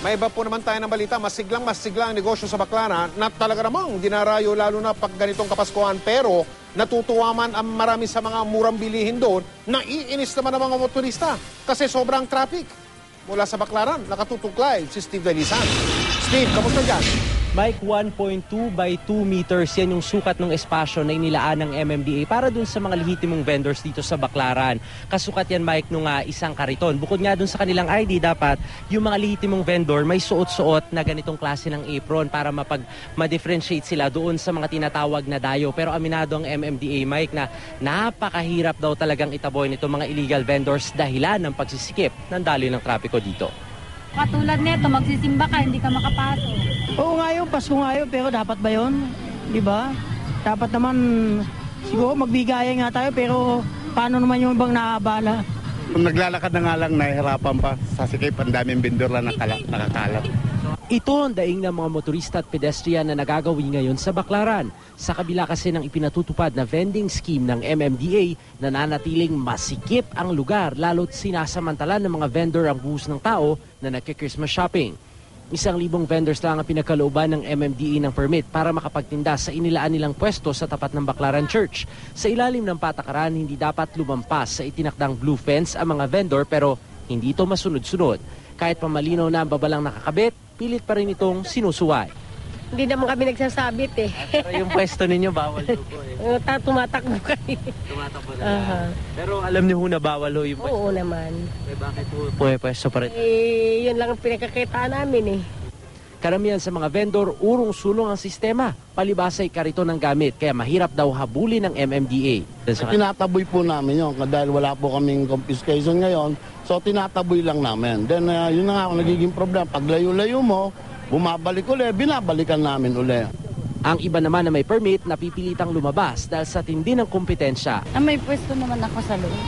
May iba po naman tayo ng balita, masiglang masiglang ang negosyo sa Baclaran na talaga namang dinarayo lalo na pag ganitong kapaskuhan. Pero natutuwa man ang marami sa mga murang bilihin doon, naiinis naman ang mga motorista kasi sobrang traffic. Mula sa Baclaran, nakatutok live si Steve Delisan. Steve, kamusta dyan? Mike, 1.2 by 2 meters, yan yung sukat ng espasyo na inilaan ng MMDA para dun sa mga lehitimong vendors dito sa Baclaran. Kasukat yan, Mike, nung ah, isang kariton. Bukod nga dun sa kanilang ID, dapat yung mga lehitimong vendor may suot-suot na ganitong klase ng apron para mapag ma-differentiate sila doon sa mga tinatawag na dayo. Pero aminado ang MMDA, Mike, na napakahirap daw talagang itaboy nito mga illegal vendors dahilan ng pagsisikip ng daloy ng trapiko dito. Katulad nito, magsisimba ka, hindi ka makapasok. Oo nga yun, Pasko nga yun, pero dapat ba yun? Di ba? Dapat naman, siguro magbigaya nga tayo, pero paano naman yung ibang naabala? Kung naglalakad na nga lang, nahihirapan pa. Sa sikip, ang daming vendor lang nakala, nakakalat. Ito ang daing ng mga motorista at pedestrian na nagagawi ngayon sa Baclaran. Sa kabila kasi ng ipinatutupad na vending scheme ng MMDA, nananatiling masikip ang lugar lalo't sinasamantala ng mga vendor ang buhos ng tao na nagki-Christmas shopping. Isang libong vendors lang ang pinagkalooban ng MMDA ng permit para makapagtinda sa inilaan nilang pwesto sa tapat ng Baclaran Church. Sa ilalim ng patakaran, hindi dapat lumampas sa itinakdang blue fence ang mga vendor pero hindi ito masunod-sunod. Kahit pamalinaw na ang babalang nakakabit, pilit pa rin itong sinusuway. Hindi naman kami nagsasabit eh. Pero yung pwesto ninyo, bawal ho po eh. Ta- Tumatakbo kami. Tumatakbo na Aha. Pero alam niyo ho na bawal ho yung pwesto. Oo naman. Eh, bakit ho pwesto pa rin? Eh, yun lang ang pinagkakitaan namin eh. Karamihan sa mga vendor, urong sulong ang sistema. Palibasay karito ng gamit, kaya mahirap daw habulin ng MMDA. Tinataboy po namin yun dahil wala po kaming confiscation ngayon. So tinataboy lang namin. Then uh, yun na nga ang nagiging problema. Pag layo-layo mo, bumabalik uli, binabalikan namin uli. Ang iba naman na may permit, napipilitang lumabas dahil sa tindi ng kompetensya. Ah, may pwesto naman ako sa loob.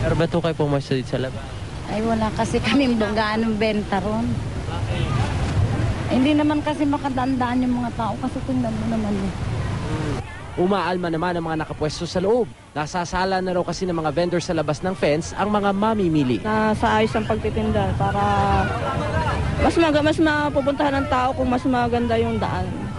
Pero ba't kayo pumasok dito sa labas? Ay, wala kasi kami gaanong benta ron. Hindi naman kasi makadandaan yung mga tao kasi tingnan mo naman eh. Umaalma naman ang mga nakapwesto sa loob. Nasasala na raw kasi ng mga vendor sa labas ng fence ang mga mamimili. Na sa ayos ang pagtitinda para mas mag mas mapupuntahan ng tao kung mas maganda yung daan.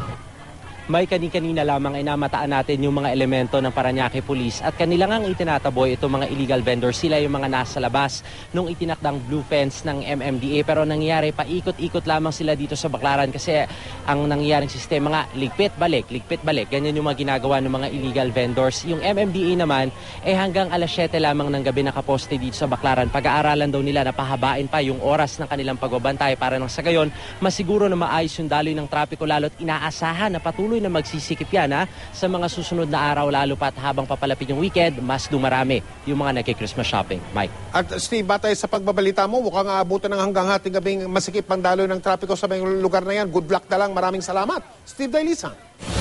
May kani-kanina lamang ay namataan natin yung mga elemento ng Paranaque Police at kanila ngang itinataboy itong mga illegal vendors. Sila yung mga nasa labas nung itinakdang blue fence ng MMDA. Pero nangyari, paikot-ikot lamang sila dito sa Baclaran kasi ang nangyaring sistema nga, ligpit balik, ligpit balik. Ganyan yung mga ginagawa ng mga illegal vendors. Yung MMDA naman, eh hanggang alas 7 lamang ng gabi nakaposte dito sa Baclaran. Pag-aaralan daw nila na pahabain pa yung oras ng kanilang pagbabantay para nang sa gayon, masiguro na maayos yung daloy ng trapiko lalo't inaasahan na na magsisikip yan ha, sa mga susunod na araw lalo pat habang papalapit yung weekend, mas dumarami yung mga nagki-Christmas shopping. Mike. At Steve, batay sa pagbabalita mo, mukhang aabutan ng hanggang hating gabing masikip ang daloy ng trapiko sa mga lugar na yan. Good luck na lang. Maraming salamat. Steve Dailisan.